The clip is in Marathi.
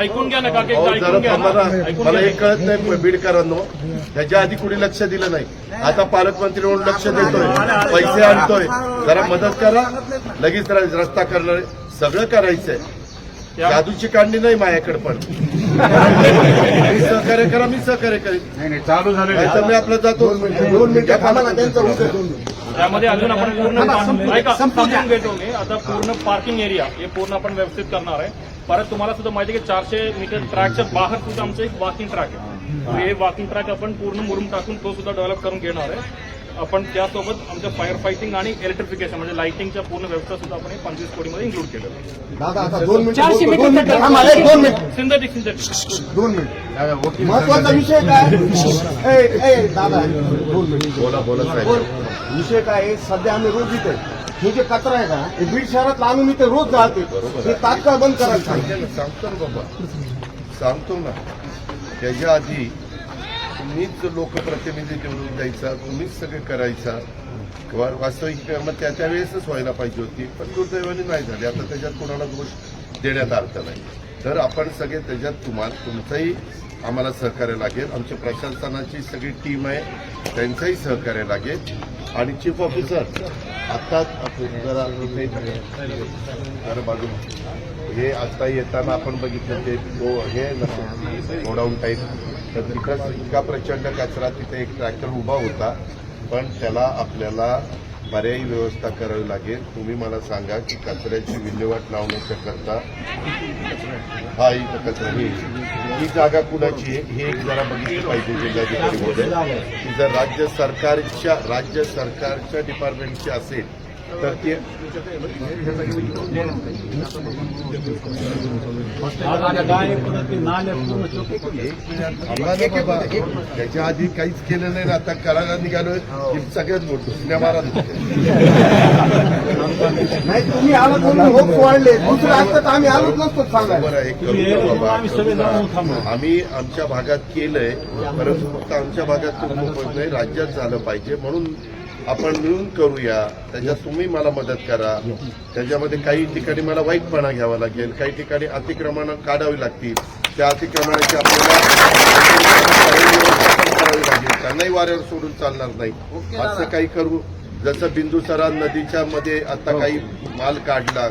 ऐकून घ्या ना काका अहो, एकदा जरा ऐकून घ्या थांबा ना. ना. ऐकून मला घ्या. एक कळत नाही बीडकरांनो. त्याच्या आधी कुणी लक्ष दिलं नाही. आता पालकमंत्री म्हणून लक्ष देतोय. पैसे आणतोय. जरा मदत करा. लगेच रस्ता करणार. सगळं करायचंय. जादूची काढणी नाही माझ्याकडे पण. मी सहकार्य करा मी सहकार्य करेन. नाही नाही चालू. नाहीतर मी आपलं जातो. दोन मिनिटं थांबा ना त्यांचं होतं. त्यामध्ये अजून आपण पूर्ण ऐका, समजून घेतो मी. आता पूर्ण पार्किंग एरिया हे पूर्ण आपण व्यवस्थित करणार आहे. परत तुम्हाला सुद्धा माहिती आहे की चारशे मीटर ट्रॅकच्या बाहेर सुद्धा आमचं एक वॉकिंग ट्रॅक आहे. हे वॉकिंग ट्रॅक आपण पूर्ण मुरुम टाकून तो सुद्धा डेव्हलप करून घेणार आहे. आपण त्यासोबत आमच्या फायर फायटिंग आणि इलेक्ट्रिफिकेशन म्हणजे लाइटिंगच्या पूर्ण व्यवस्था सुद्धा आपण हे पंचवीस कोटीमध्ये इन्क्लूड मिनिट सिंथेटिक सिंथेटिक दोन मिनिट. दादा, वकील महत्त्वाचा विषय काय? ए, ए, दादा. दोन मिनिट बोला. बोला बोल. साहेब. विषय काय आहे? सध्या आम्ही रोज इथे हे जे कचरा आहे ना हे बीड शहरात आणून इथे रोज जाते हे तात्काळ बंद करायला सांगितलं सांगते. ना, सांगतो ना बाबा. सांगतो ना. त्याच्या आधी तुम्हीच लोकप्रतिनिधी निवडून द्यायचा तुम्हीच सगळे करायचा. वा- वास्तविक मग त्या त्या वेळेसच व्हायला पाहिजे होती. पण दुर्दैवाने नाही झाली. आता त्याच्यात कोणाला दोष देण्यात अर्थ नाही. तर आपण सगळे त्याच्यात तुम्हाला तुमचंही आम्हाला सहकार्य लागेल. आमच्या प्रशासनाची सगळी टीम आहे. त्यांचंही सहकार्य लागेल. आणि चीफ ऑफिसर आत्ताच जरा इथे जरा बाजूला. हे आता येताना आपण बघितलं ते तो हे गोडाऊन टाईप तर तिथं इतका प्रचंड कचरा तिथे एक ट्रॅक्टर उभा होता पण त्याला आपल्याला पर्यायी व्यवस्था करावी लागेल. तुम्ही मला सांगा की कचऱ्याची विल्हेवाट लावण्याच्या करता हा इथं कचरा ही ही जागा कुणाची आहे? हे एक जरा बघितली पाहिजे जिल्हाधिकारी महोदय. की जर राज्य सरकारच्या राज्य सरकारच्या डिपार्टमेंटची असेल तर ते त्याच्या आधी काहीच केलं नाही ना आता करायला निघालोय. की सगळ्यात मोठं सिनेमा नाही तुम्ही आलात म्हणून होप्स वाढले. दुसरं असतं तर आम्ही आलोच नसतो. आम्ही आमच्या भागात केलंय परंतु फक्त आमच्या भागात नाही राज्यात झालं पाहिजे. म्हणून आपण मिळून करूया. त्याच्यात तुम्ही मला मदत करा. त्याच्यामध्ये काही ठिकाणी मला वाईटपणा घ्यावा लागेल. काही ठिकाणी अतिक्रमणं काढावी लागतील. त्या अतिक्रमणाची आपल्याला करावी लागेल त्यांनाही वाऱ्यावर सोडून चालणार नाही. असं काही करू. जसं बिंदुसरा नदीच्या मध्ये आता काही माल काढला.